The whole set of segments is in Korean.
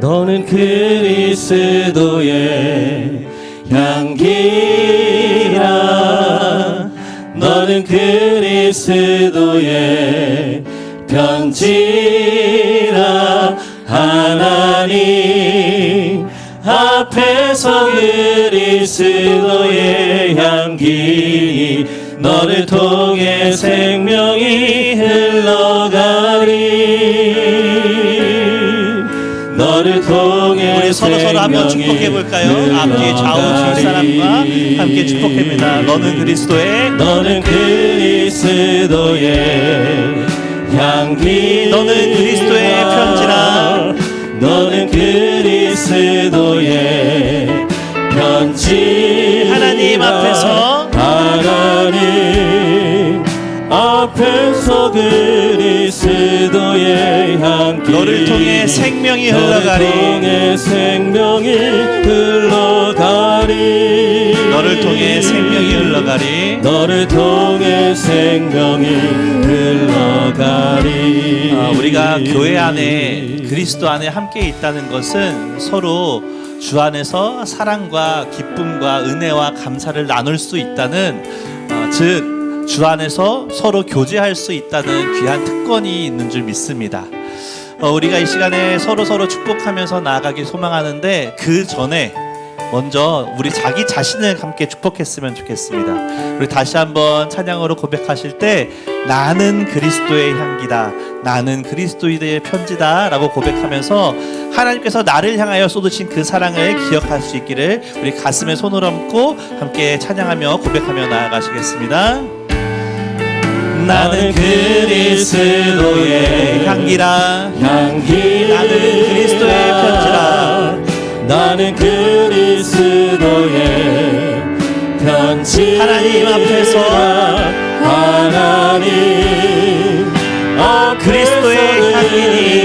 너는 그리스도의 향기라. 너는 그리스도의 편지라 하나님 앞에서 그리스도의 향기. 너를 통해 생명이 흘 우리 서로 서로 한번 축복해 볼까요? 앞뒤 좌우 주 사람과 함께 축복합니다. 너는 그리스도의 너는 그리스도의 향기 너는 그리스도의 편지라. 너는 그리스도의 편지 하나님 앞에서 하나님 앞에서 그 리스도의 향기 너를 통해 생명이 너를 흘러가리. 통해 생명이 흘러가리 너를 통해 생명이 흘러가리. 너를 통해 생명이 흘러가리 아, 우리가 교회 안에 그리스도 안에 함께 있다는 것은 서로 주 안에서 사랑과 기쁨과 은혜와 감사를 나눌 수 있다는 어, 즉 주 안에서 서로 교제할 수 있다는 귀한 특권이 있는 줄 믿습니다. 어, 우리가 이 시간에 서로 서로 축복하면서 나아가길 소망하는데 그 전에 먼저 우리 자기 자신을 함께 축복했으면 좋겠습니다. 우리 다시 한번 찬양으로 고백하실 때 나는 그리스도의 향기다. 나는 그리스도의 편지다 라고 고백하면서 하나님께서 나를 향하여 쏟으신 그 사랑을 기억할 수 있기를 우리 가슴에 손을 얹고 함께 찬양하며 고백하며 나아가시겠습니다. 나는 그리스도의 향기라. 향기 나는 그리스도의 편지라. 나는 그리스도의 편지 하나님 앞에서 하나님 앞에서 그리스도의 향기니.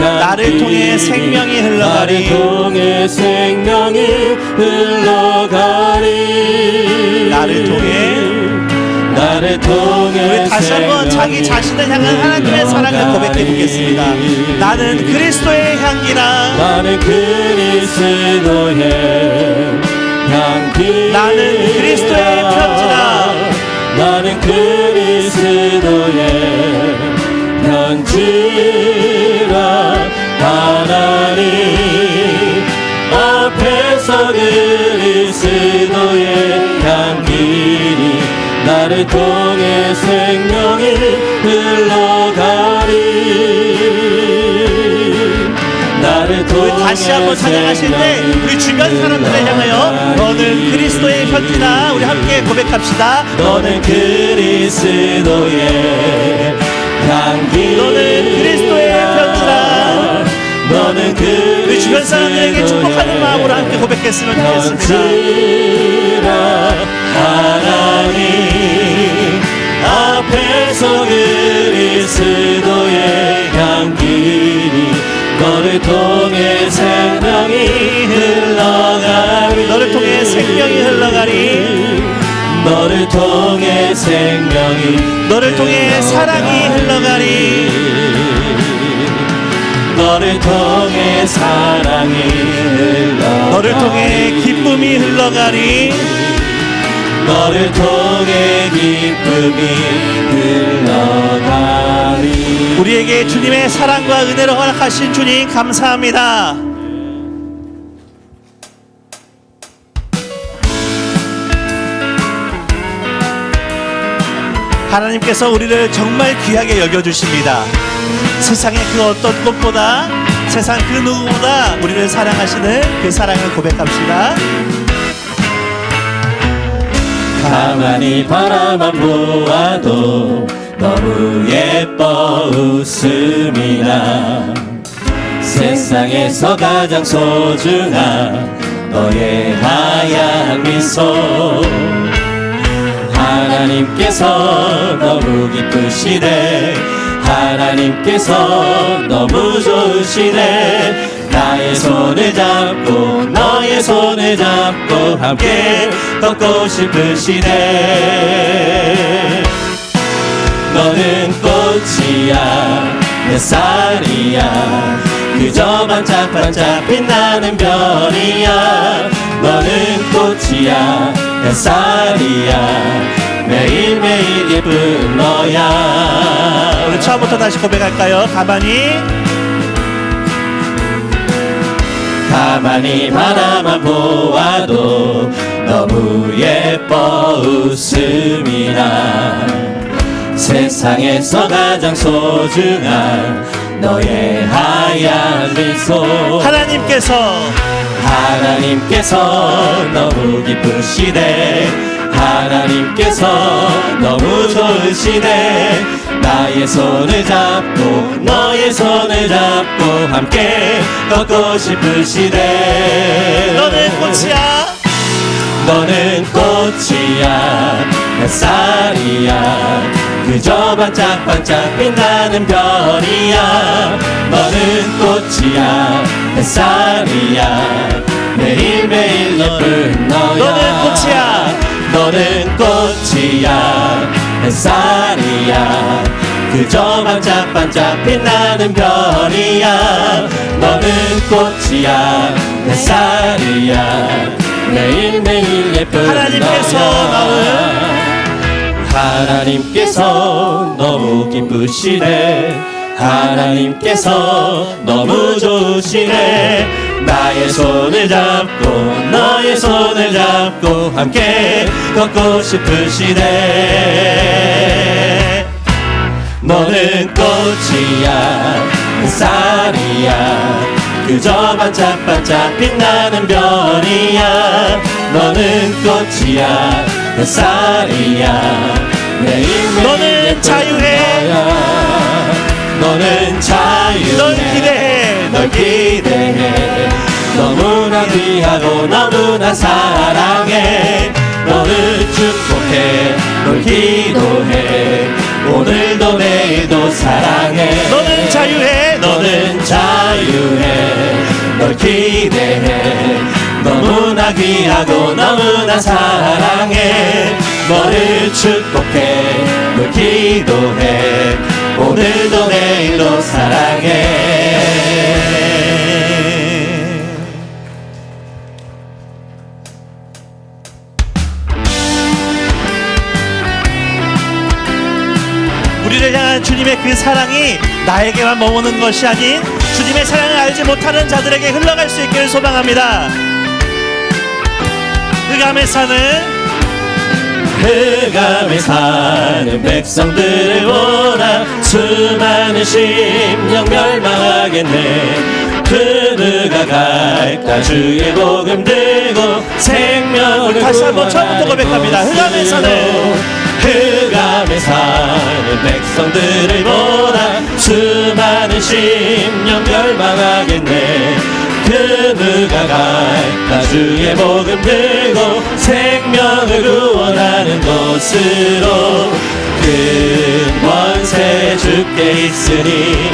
나를 통해 생명이 흘러가리. 나를 통해 생명이 흘러가리. 나를 통해 우리 다시 한번 자기 자신을 향한 하나님의 사랑을 고백해 보겠습니다. 나는 그리스도의 향기라 나는 그리스도의 향기 나는 그리스도의 편지라 나는 그리스도의 편지라 하나님 앞에서 그리스도 나를 통해 생명이 흘러가리. 나를 통해 우리 다시 한번 찬양하실 때 우리 주변 사람들을 향하여 너는 그리스도의 편지다. 우리 함께 고백합시다. 너는 그리스도의 향기. 너는 그리스도의 편지라 너는 그리스도의 우리 주변 사람들에게 축복하는 마음으로 함께 고백했으면 좋겠습니다 하나님 앞에서 그리스도의 향기니 너를 통해 생명이 흘러가리 너를 통해 생명이 흘러가리. 너를 통해 생명이 너를 통해 사랑이 흘러가리. 너를 통해 사랑이 흘러가리. 너를 통해 기쁨이 흘러가리 너를 통해 기쁨이 흘러가리 우리에게 주님의 사랑과 은혜를 허락하신 주님 감사합니다. 하나님께서 우리를 정말 귀하게 여겨주십니다. 세상의 그 어떤 것보다 세상 그 누구보다 우리를 사랑하시는 그 사랑을 고백합시다. 가만히 바라만 보아도 너무 예뻐 웃음이 나 세상에서 가장 소중한 너의 하얀 미소. 하나님께서 너무 기쁘시네. 하나님께서 너무 좋으시네 나의 손을 잡고 너의 손을 잡고 함께 걷고 싶으시네 너는 꽃이야 내 쌀이야. 그저 반짝반짝 빛나는 별이야. 너는 꽃이야 햇살이야. 매일매일 예쁜 너야. 우리 처음부터 다시 고백할까요? 가만히 가만히 바라만 보아도 너무 예뻐 웃음이 나. 세상에서 가장 소중한 너의 하얀 미소. 하나님께서. 하나님께서 너무 기쁘시네. 하나님께서 너무 좋으시네 나의 손을 잡고 너의 손을 잡고 함께 걷고 싶으시네 너는 꽃이야. 너는 꽃이야. 햇살이야. 그저 반짝반짝 빛나는 별이야. 너는 꽃이야. 햇살이야. 매일매일 예쁜 너야 너는 꽃이야. 너는 꽃이야 햇살이야. 그저 반짝반짝 빛나는 별이야. 너는 꽃이야. 햇살이야. 매일매일 예쁜 하나님께서 너야. 하나님께서 너무 기쁘시네. 하나님께서 너무 좋으시네 나의 손을 잡고 너의 손을 잡고 함께 걷고 싶으시네 너는 꽃이야 햇살이야 그저 반짝반짝 빛나는 별이야 너는 꽃이야 햇살이야 매일매일 너는 예쁜 자유해. 너야. 너는 자유해 널 기대해. 널 기대해 너무나 귀하고 너무나 사랑해. 너를 축복해 널 기도해. 오늘도 내일도 사랑해. 너는 자유해. 너는 자유해. 널 기대해. 너무나 귀하고 너무나 사랑해. 너를 축복해 널 기도해. 오늘도 내일도 나에게만 머무는 것이 아닌 주님의 사랑을 알지 못하는 자들에게 흘러갈 수 있기를 소망합니다. 흑암에 사는 흑암에 사는 백성들을 보나 수많은 심령 멸망하겠네 그 누가 갈까 주의 복음 들고 생명을 다시 한번 처음부터 고백합니다. 흑암에 사는 흑암에 사는 백성들을 보나 수많은 심령 멸망하겠네. 그 누가 갈까 주의 복음 들고 생명을 구원하는 곳으로 큰 권세 주께 있으니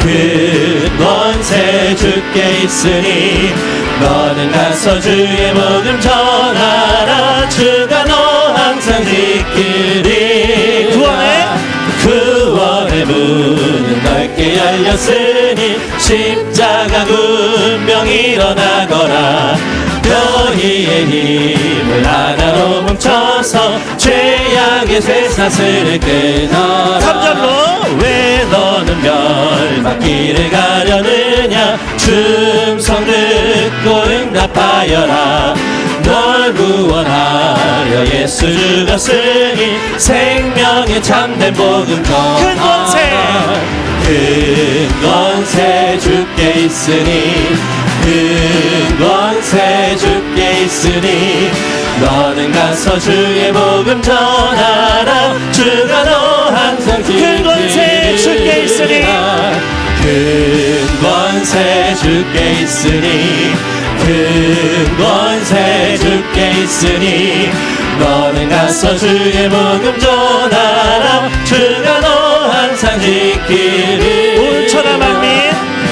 큰 권세 주께 있으니 너는 가서 주의 복음 전하라. 주가 넓게 열렸으니 십자가 군명 일어나거라. 너희의 힘을 하나로 뭉쳐서 죄악의 쇠사슬을 끊어라. 삼절로. 왜 너는 멸망길을 가려느냐? 충성 듣고 응답하여라. 널 구원하려 예수 죽었으니 생명의 참된 복음 전하 큰 권세. 큰 권세 주께 있으니 큰 권세 주께 있으니 너는 가서 주의 복음 전하라 주가 너 항상 큰 권세 주께 있으니. 큰 권세 주께 있으니 큰 권세 주께 있으니 너는 가서 주의 복음 전하라 주가 너 항상 지키리 온 천하 만민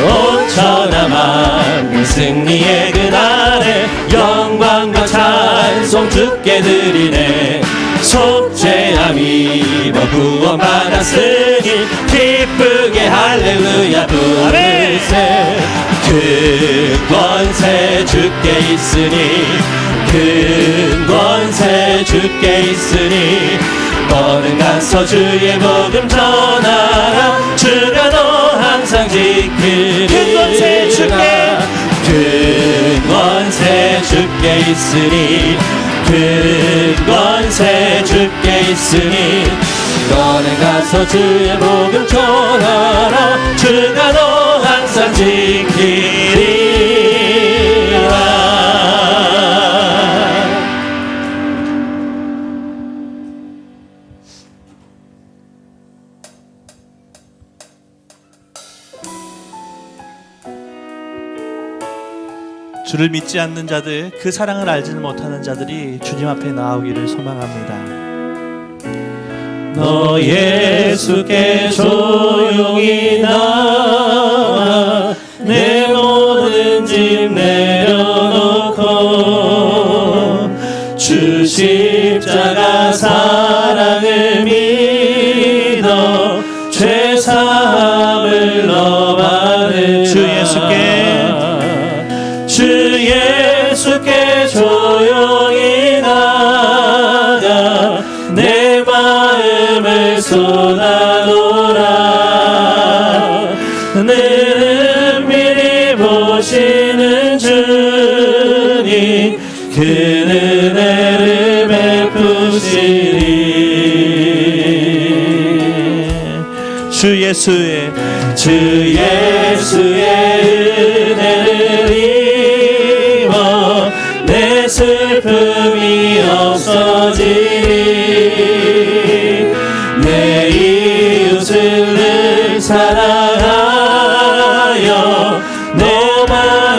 온 천하 만민 승리의 그날에 영광과 찬송 주께 드리네. 속죄함이 너 구원받았으니 기쁘게 할렐루야 부르세 큰 권세 주께 있으니 큰 권세 주께 있으니 너는 가서 주의 복음 전하라. 주가 너 항상 지키리 큰 권세 주께. 큰 권세 주께 있으니. 큰 권세 주께 있으니. 너는 가서 주의 복음 전하라. 주가 너 항상 지키리 주를 믿지 않는 자들, 그 사랑을 알지는 못하는 자들이 주님 앞에 나오기를 소망합니다. 너 예수께 조용히 나 늘 미리 보시는 주님 그 은혜를 베푸시리. 주 예수의 주 예수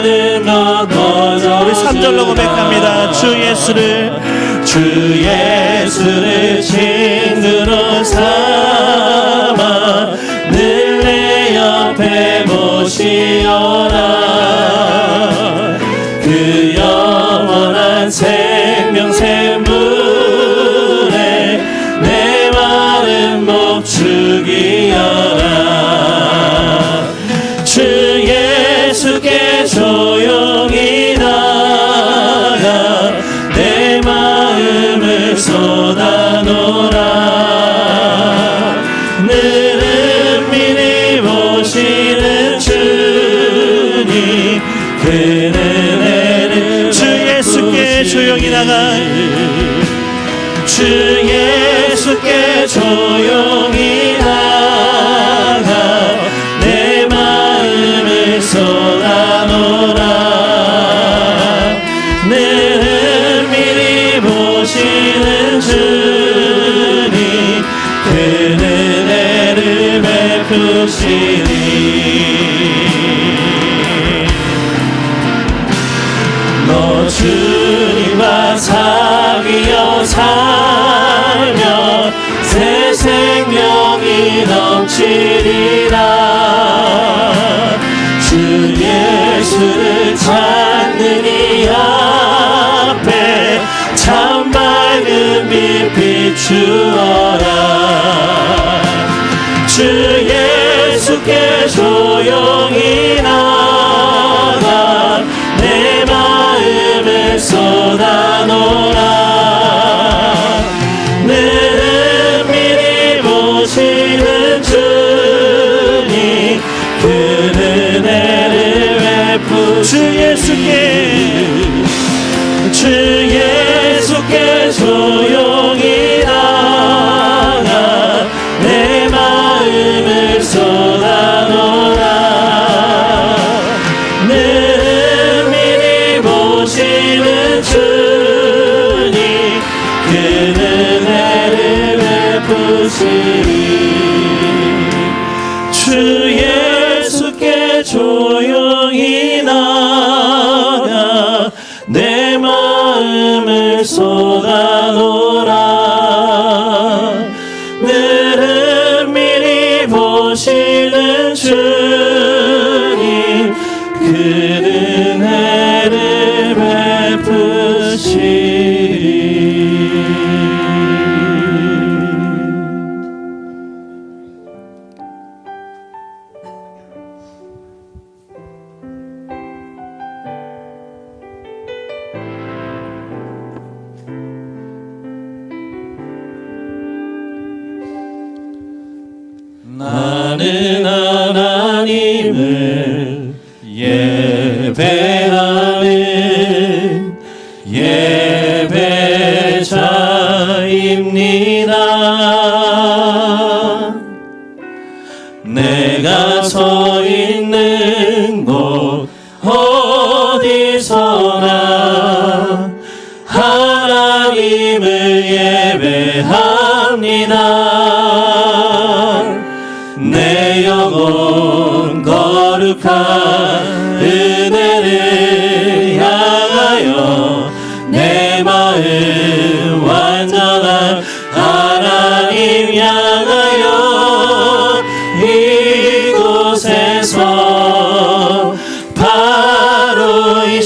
우리 3절로 고백합니다. 주 예수를 주 예수를 친구로 삼아 늘 내 옆에 모시어 조용히 나가. 주 예수께 조용 베푸시니. 너 주님과 사귀어 살며 새 생명이 넘치리라. 주 예수를 찾는 이 앞에 참 밝은 빛 비추어라. 주 보시는 주님 그 은혜를 베푸시리. 주 예수께 조용히 나가 내 마음을 쏟아 내가 서 있.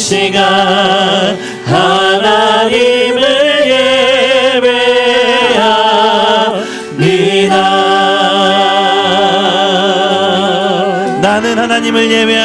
시간 하나님을 예배합니다. 나는 하나님을 예배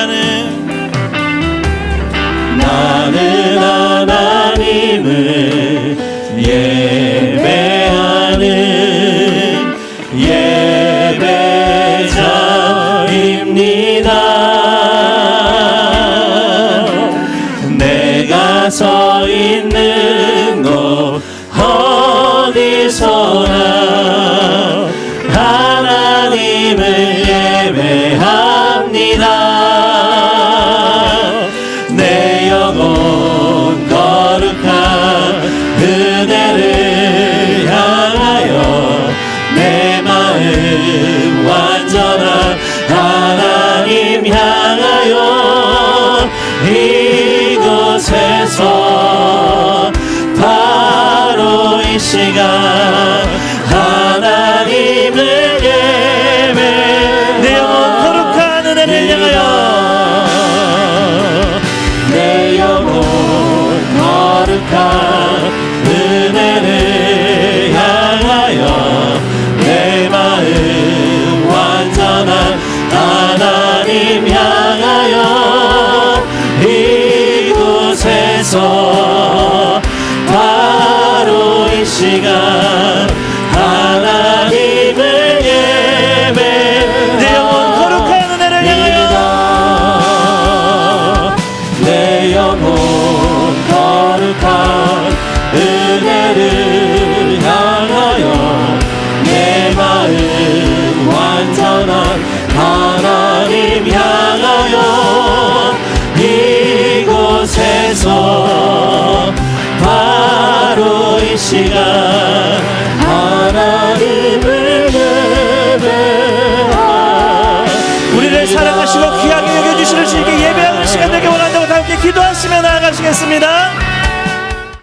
시간 하나님을 예배하 우리를 사랑하시고 귀하게 여겨주시는 주님께 예배하는 시간 되게 원한다고 다 함께 기도하시며 나아가시겠습니다.